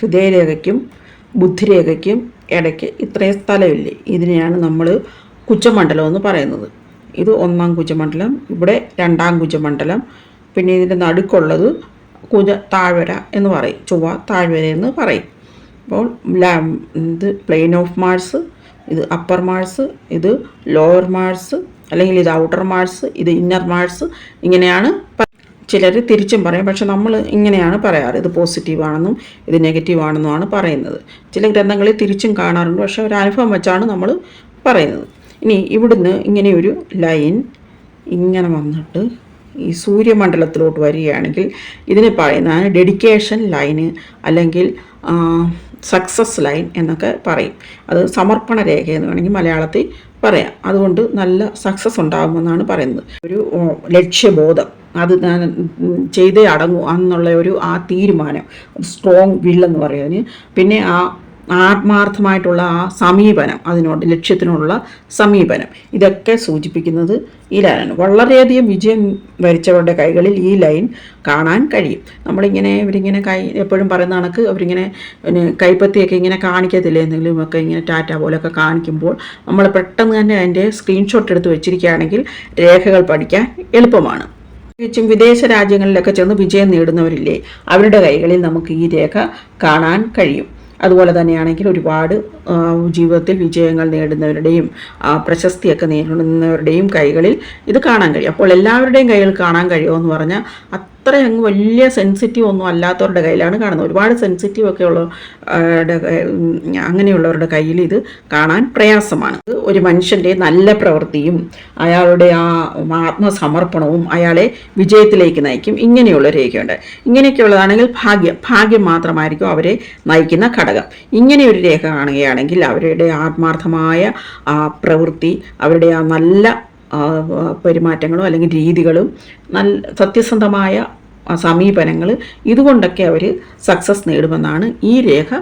ഹൃദയരേഖയ്ക്കും ബുദ്ധിരേഖയ്ക്കും ഇടയ്ക്ക് ഇത്രയും സ്ഥലമില്ലേ? ഇതിനെയാണ് നമ്മൾ കുച്ചമണ്ഡലം എന്ന് പറയുന്നത്. ഇത് ഒന്നാം കുജമണ്ഡലം ഇവിടെ രണ്ടാം കുജമണ്ഡലം പിന്നെ ഇതിന്റെ നടുക്കുള്ളത് കുജ താഴ്വര എന്ന് പറയും. ചൊവ്വ താഴ്വര എന്ന് പറയും. അപ്പോൾ ഇത് പ്ലെയിൻ ഓഫ് മാർസ് ഇത് അപ്പർ മാർസ് ഇത് ലോവർ മാർസ് അല്ലെങ്കിൽ ഇത് ഔട്ടർ മാർസ് ഇത് ഇന്നർ മാർസ് ഇങ്ങനെയാണ് ചിലർ തിരിച്ചും പറയും. പക്ഷെ നമ്മൾ ഇങ്ങനെയാണ് പറയാറ്. ഇത് പോസിറ്റീവ് ആണെന്നും ഇത് നെഗറ്റീവ് ആണെന്നുമാണ് പറയുന്നത്. ചില ഗ്രന്ഥങ്ങളിൽ തിരിച്ചും കാണാറുണ്ട്. പക്ഷെ ഒരു അനുഭവം വെച്ചാണ് നമ്മൾ പറയുന്നത്. ഇനി ഇവിടുന്ന് ഇങ്ങനെയൊരു ലൈൻ ഇങ്ങനെ വന്നിട്ട് ഈ സൂര്യമണ്ഡലത്തിലോട്ട് വരികയാണെങ്കിൽ ഇതിന് പറയുന്നതാണ് ഡെഡിക്കേഷൻ ലൈന് അല്ലെങ്കിൽ സക്സസ് ലൈൻ എന്നൊക്കെ പറയും. അത് സമർപ്പണ രേഖ എന്ന് വേണമെങ്കിൽ മലയാളത്തിൽ പറയാം. അതുകൊണ്ട് നല്ല സക്സസ് ഉണ്ടാകുമെന്നാണ് പറയുന്നത്. ഒരു ലക്ഷ്യബോധം. അത് ഞാൻ ചെയ്തേ അടങ്ങൂ. എന്നുള്ള ഒരു ആ തീരുമാനം. സ്ട്രോങ് വില്ലെന്ന് പറയുന്നതിന് പിന്നെ ആ ആത്മാർത്ഥമായിട്ടുള്ള ആ സമീപനം അതിനോട് ലക്ഷ്യത്തിനോടുള്ള സമീപനം. ഇതൊക്കെ സൂചിപ്പിക്കുന്നത് ഈ ലൈനാണ് വളരെയധികം വിജയം വരിച്ചവരുടെ കൈകളിൽ ഈ ലൈൻ കാണാൻ കഴിയും. നമ്മളിങ്ങനെ ഇവരിങ്ങനെ കൈ എപ്പോഴും പറയുന്ന കണക്ക് അവരിങ്ങനെ കൈപ്പത്തിയൊക്കെ ഇങ്ങനെ കാണിക്കത്തില്ലേ? എന്തെങ്കിലും ഒക്കെ ഇങ്ങനെ ടാറ്റ പോലെയൊക്കെ കാണിക്കുമ്പോൾ നമ്മൾ പെട്ടെന്ന് തന്നെ അതിന്റെ സ്ക്രീൻഷോട്ട് എടുത്ത് വെച്ചിരിക്കുകയാണെങ്കിൽ രേഖകൾ പഠിക്കാൻ എളുപ്പമാണ്. പ്രത്യേകിച്ചും വിദേശ രാജ്യങ്ങളിലൊക്കെ ചെന്ന് വിജയം നേടുന്നവരില്ലേ? അവരുടെ കൈകളിൽ നമുക്ക് ഈ രേഖ കാണാൻ കഴിയും. അതുപോലെ തന്നെയാണെങ്കിൽ ഒരുപാട് ജീവിതത്തിൽ വിജയങ്ങൾ നേടുന്നവരുടെയും പ്രശസ്തിയൊക്കെ നേടുന്നവരുടെയും കൈകളിൽ ഇത് കാണാൻ കഴിയും. അപ്പോൾ എല്ലാവരുടെയും കൈകൾ കാണാൻ കഴിയുമോ എന്ന് പറഞ്ഞാൽ അത്ര അങ്ങ് വലിയ സെൻസിറ്റീവ് ഒന്നും അല്ലാത്തവരുടെ കയ്യിലാണ് കാണുന്നത്. ഒരുപാട് സെൻസിറ്റീവ് ഒക്കെ ഉള്ള അങ്ങനെയുള്ളവരുടെ കയ്യിൽ ഇത് കാണാൻ പ്രയാസമാണ്. ഒരു മനുഷ്യന്റെ നല്ല പ്രവൃത്തിയും അയാളുടെ ആ ആത്മസമർപ്പണവും അയാളെ വിജയത്തിലേക്ക് നയിക്കും. ഇങ്ങനെയുള്ള രേഖയുണ്ട്. ഇങ്ങനെയൊക്കെയുള്ളതാണെങ്കിൽ ഭാഗ്യം ഭാഗ്യം മാത്രമായിരിക്കും അവരെ നയിക്കുന്ന ഘടകം. ഇങ്ങനെ ഒരു രേഖ കാണുകയാണെങ്കിൽ അവരുടെ ആത്മാർത്ഥമായ ആ പ്രവൃത്തി അവരുടെ ആ നല്ല പെരുമാറ്റങ്ങളും അല്ലെങ്കിൽ രീതികളും നല്ല സത്യസന്ധമായ സമീപനങ്ങൾ ഇതുകൊണ്ടൊക്കെ അവർ സക്സസ് നേടുമെന്നാണ് ഈ രേഖ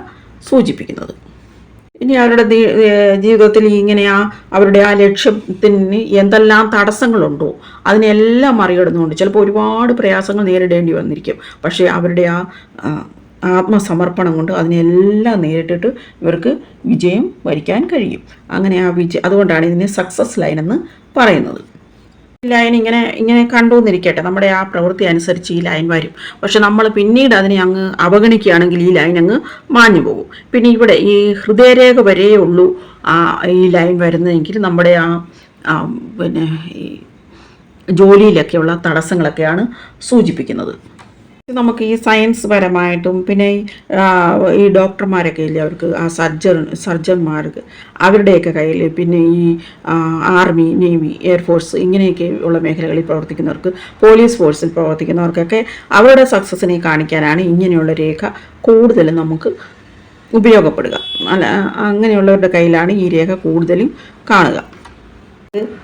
സൂചിപ്പിക്കുന്നത്. ഇനി അവരുടെ ജീവിതത്തിൽ ഇങ്ങനെ ആ അവരുടെ ആ ലക്ഷ്യത്തിന് എന്തെല്ലാം തടസ്സങ്ങളുണ്ടോ അതിനെല്ലാം മറികടന്നുകൊണ്ട് ചിലപ്പോൾ ഒരുപാട് പ്രയാസങ്ങൾ നേരിടേണ്ടി വന്നിരിക്കും. പക്ഷേ അവരുടെ ആ ആത്മസമർപ്പണം കൊണ്ട് അതിനെല്ലാം നേരിട്ടിട്ട് ഇവർക്ക് വിജയം വരിക്കാൻ കഴിയും. അങ്ങനെ ആ വിജയ അതുകൊണ്ടാണ് ഇതിനെ സക്സസ് ലൈൻ എന്ന് പറയുന്നത്. ലൈൻ ഇങ്ങനെ ഇങ്ങനെ കണ്ടുവന്നിരിക്കട്ടെ. നമ്മുടെ ആ പ്രവൃത്തി അനുസരിച്ച് ഈ ലൈൻ വരും. പക്ഷെ നമ്മൾ പിന്നീട് അതിനെ അങ്ങ് അവഗണിക്കുകയാണെങ്കിൽ ഈ ലൈൻ അങ്ങ് മാഞ്ഞു പോകും. പിന്നെ ഇവിടെ ഈ ഹൃദയരേഖ വരെയേ ഉള്ളൂ ആ ഈ ലൈൻ വരുന്നതെങ്കിൽ നമ്മുടെ ആ പിന്നെ ഈ ജോലിയിലൊക്കെയുള്ള തടസ്സങ്ങളൊക്കെയാണ് സൂചിപ്പിക്കുന്നത്. നമുക്ക് ഈ സയൻസ് പരമായിട്ടും പിന്നെ ഈ, ഡോക്ടർമാരൊക്കെ ഇല്ലേ അവർക്ക് ആ സർജൻ സർജന്മാർക്ക് അവരുടെയൊക്കെ കയ്യിൽ പിന്നെ ഈ ആർമി നേവി എയർഫോഴ്സ് ഇങ്ങനെയൊക്കെ ഉള്ള മേഖലകളിൽ പ്രവർത്തിക്കുന്നവർക്ക് പോലീസ് ഫോഴ്സിൽ പ്രവർത്തിക്കുന്നവർക്കൊക്കെ അവരുടെ സക്സസിനെ കാണിക്കാനാണ് ഇങ്ങനെയുള്ള രേഖ കൂടുതലും നമുക്ക് ഉപയോഗപ്പെടുക. അല്ല അങ്ങനെയുള്ളവരുടെ കയ്യിലാണ് ഈ രേഖ കൂടുതലും കാണുക.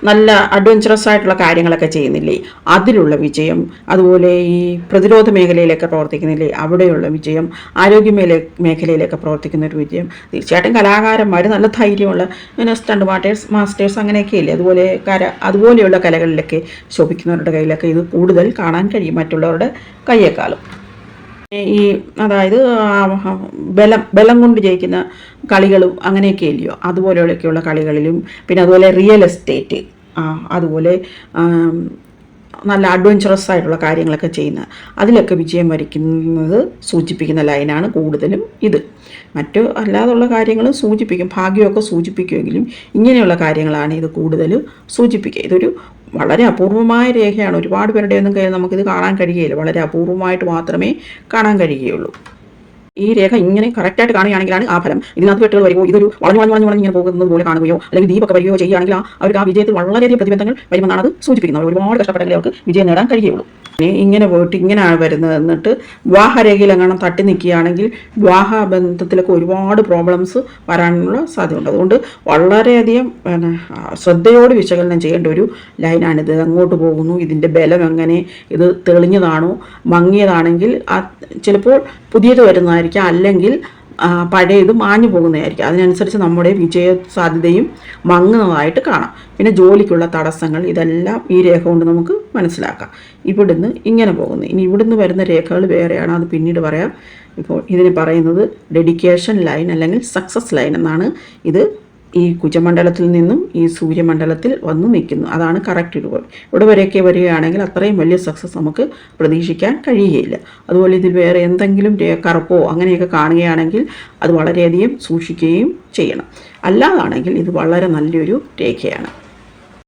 നല്ല അഡ്വഞ്ചറസ് ആയിട്ടുള്ള കാര്യങ്ങളൊക്കെ ചെയ്യുന്നില്ലേ? അതിലുള്ള വിജയം അതുപോലെ ഈ പ്രതിരോധ മേഖലയിലൊക്കെ പ്രവർത്തിക്കുന്നില്ലേ? അവിടെയുള്ള വിജയം ആരോഗ്യ മേല മേഖലയിലൊക്കെ പ്രവർത്തിക്കുന്ന ഒരു വിജയം. തീർച്ചയായിട്ടും കലാകാരന്മാർ നല്ല ധൈര്യമുള്ള പിന്നെ സ്റ്റണ്ട് മാസ്റ്റേഴ്സ് മാസ്റ്റേഴ്സ് അങ്ങനെയൊക്കെ ഇല്ലേ? അതുപോലെ കര അതുപോലെയുള്ള കലകളിലൊക്കെ ശോഭിക്കുന്നവരുടെ കയ്യിലൊക്കെ ഇത് കൂടുതൽ കാണാൻ കഴിയും മറ്റുള്ളവരുടെ കയ്യേക്കാളും. ഈ അതായത് ബലം ബലം കൊണ്ട് ജയിക്കുന്ന കളികളും അങ്ങനെയൊക്കെ ഇല്ലയോ? അതുപോലെയൊക്കെയുള്ള കളികളിലും പിന്നെ അതുപോലെ റിയൽ എസ്റ്റേറ്റ് അതുപോലെ നല്ല അഡ്വഞ്ചറസ് ആയിട്ടുള്ള കാര്യങ്ങളൊക്കെ ചെയ്യുന്ന അതിലൊക്കെ വിജയം വരിക്കുന്നത് സൂചിപ്പിക്കുന്ന ലൈനാണ് കൂടുതലും ഇത്. മറ്റു അല്ലാതുള്ള കാര്യങ്ങളും സൂചിപ്പിക്കും ഭാഗ്യമൊക്കെ സൂചിപ്പിക്കുമെങ്കിലും ഇങ്ങനെയുള്ള കാര്യങ്ങളാണ് ഇത് കൂടുതൽ സൂചിപ്പിക്കുക. ഇതൊരു വളരെ അപൂർവമായ രേഖയാണ്. ഒരുപാട് പേരുടെ ഒന്നും നമുക്കിത് കാണാൻ കഴിയുകയില്ല. വളരെ അപൂർവമായിട്ട് മാത്രമേ കാണാൻ കഴിയുകയുള്ളൂ. ഈ രേഖ ഇങ്ങനെ കറക്റ്റായിട്ട് കാണുകയാണെങ്കിലാണ് ആ ഫലം. ഇതിനകത്ത് വെട്ടുകൾ വരുമോ? ഇതൊരു വളഞ്ഞു വളഞ്ഞു വളഞ്ഞു ഇങ്ങനെ പോകുന്നത് പോലെ കാണുകയോ അല്ലെങ്കിൽ ദീപൊക്കെ വരികയോ ചെയ്യുകയാണെങ്കിൽ അവർക്ക് ആ വിജയത്തിൽ വളരെയധികം പ്രതിബന്ധങ്ങൾ വരുമെന്നാണ് അത് സൂചിപ്പിക്കുന്നത്. ഒരുപാട് കഷ്ടപ്പെട്ടെങ്കിൽ അവർക്ക് വിജയം നേടാൻ കഴിയുള്ളൂ. ഇങ്ങനെ പോയിട്ട് ഇങ്ങനെയാണ് വരുന്നത് എന്നിട്ട് വിവാഹരേഖയിൽ എങ്ങനെ തട്ടി നിൽക്കുകയാണെങ്കിൽ വിവാഹ ബന്ധത്തിലൊക്കെ ഒരുപാട് പ്രോബ്ലംസ് വരാനുള്ള സാധ്യതയുണ്ട്. അതുകൊണ്ട് വളരെയധികം പിന്നെ ശ്രദ്ധയോട് വിശകലനം ചെയ്യേണ്ട ഒരു ലൈനാണിത് അങ്ങോട്ട് പോകുന്നു ഇതിന്റെ ബലം എങ്ങനെ ഇത് തെളിഞ്ഞതാണോ മങ്ങിയതാണെങ്കിൽ ആ ചിലപ്പോൾ പുതിയത് വരുന്നതായിരിക്കാം അല്ലെങ്കിൽ ആ, പഴയത് മാഞ്ഞു പോകുന്നതായിരിക്കും. അതിനനുസരിച്ച് നമ്മുടെ വിജയ സാധ്യതയും മങ്ങുന്നതായിട്ട് കാണാം. പിന്നെ ജോലിക്കുള്ള തടസ്സങ്ങൾ ഇതെല്ലാം ഈ രേഖ കൊണ്ട് നമുക്ക് മനസ്സിലാക്കാം. ഇവിടുന്ന് ഇങ്ങനെ പോകുന്നു. ഇനി ഇവിടുന്ന് വരുന്ന രേഖകൾ വേറെയാണ് അത് പിന്നീട് പറയാം. ഇപ്പോൾ ഇതിന് പറയുന്നത് ഡെഡിക്കേഷൻ ലൈൻ അല്ലെങ്കിൽ സക്സസ് ലൈൻ എന്നാണ് ഇത് ഈ കുജമണ്ഡലത്തിൽ നിന്നും ഈ സൂര്യമണ്ഡലത്തിൽ വന്നു നിൽക്കുന്നു. അതാണ് കറക്റ്റ് രൂപം ഇവിടെ വരെയൊക്കെ വരികയാണെങ്കിൽ അത്രയും വലിയ സക്സസ് നമുക്ക് പ്രതീക്ഷിക്കാൻ കഴിയുകയില്ല. അതുപോലെ ഇതിൽ വേറെ എന്തെങ്കിലും കറുപ്പോ അങ്ങനെയൊക്കെ കാണുകയാണെങ്കിൽ അത് വളരെയധികം സൂക്ഷിക്കുകയും ചെയ്യണം. അല്ലാതാണെങ്കിൽ ഇത് വളരെ നല്ലൊരു രേഖയാണ്.